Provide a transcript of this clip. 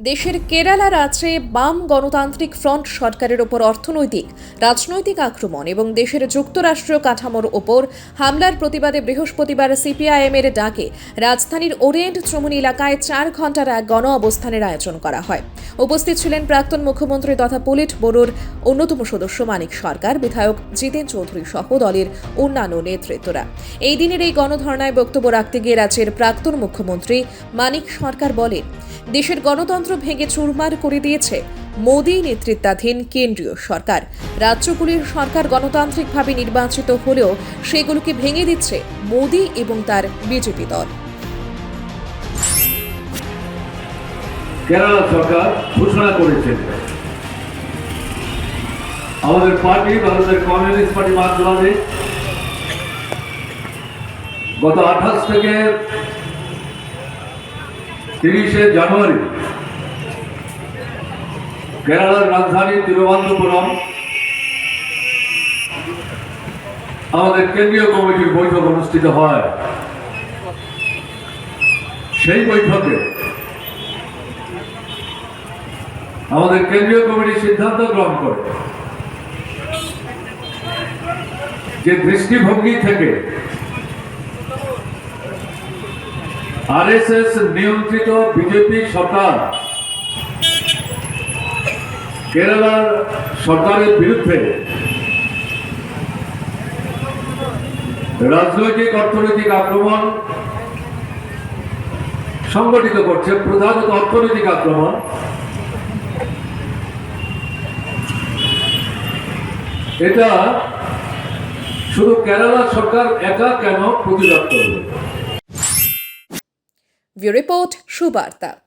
দেশের কেরালা রাজ্যে বাম গণতান্ত্রিক ফ্রন্ট সরকারের ওপর অর্থনৈতিক, রাজনৈতিক আক্রমণ এবং দেশের যুক্তরাষ্ট্রীয় কাঠামোর ওপর হামলার প্রতিবাদে বৃহস্পতিবার সিপিআইএম এর ডাকে রাজধানীর ওরিয়েন্ট চমুন এলাকায় চার ঘণ্টার এক গণ অবস্থানের আয়োজন করা হয়। উপস্থিত ছিলেন প্রাক্তন মুখ্যমন্ত্রী তথা পুলিট ব্যুরোর অন্যতম সদস্য মানিক সরকার, বিধায়ক জিতেন চৌধুরী সহ দলের অন্যান্য নেতৃত্বরা। এই দিনের এই গণধর্নায় বক্তব্য রাখতে গিয়ে রাজ্যের প্রাক্তন মুখ্যমন্ত্রী মানিক সরকার বলেন দেশের গণতন্ত্র ভেঙে চুরমার করে দিয়েছে মোদী নেতৃত্বাধীন কেন্দ্রীয় সরকার। রাজ্যগুলির সরকার গণতান্ত্রিকভাবে নির্বাচিত হলেও সেগুলোকে ভেঙে দিচ্ছে মোদী এবং তার বিজেপি দল। কেরালা সরকার ঘোষণা করেছেন আমাদের পার্টি, ভারতের কমিউনিস্ট পার্টি মার্ক্সবাদী গত আঠাশ থেকে তিরিশে জানুয়ারি কেরালার রাজধানী তিরুবনন্তপুরম। আমাদের কেন্দ্রীয় কমিটির বৈঠক অনুষ্ঠিত হয়। সেই বৈঠকে আমাদের কেন্দ্রীয় কমিটি সিদ্ধান্ত গ্রহণ করে যে দৃষ্টিভঙ্গি থেকে আরএসএস নিয়ন্ত্রিত বিজেপি সরকার। কেরালার সরকারের বিরুদ্ধে রাজনৈতিক অর্থনৈতিক আক্রমণ সংগঠিত করছে, প্রধানত অর্থনৈতিক আক্রমণ। এটা শুধু কেরালা সরকার একা কেন প্রতিবাদ করবে ব্যুরো রিপোর্ট সুবার্তা।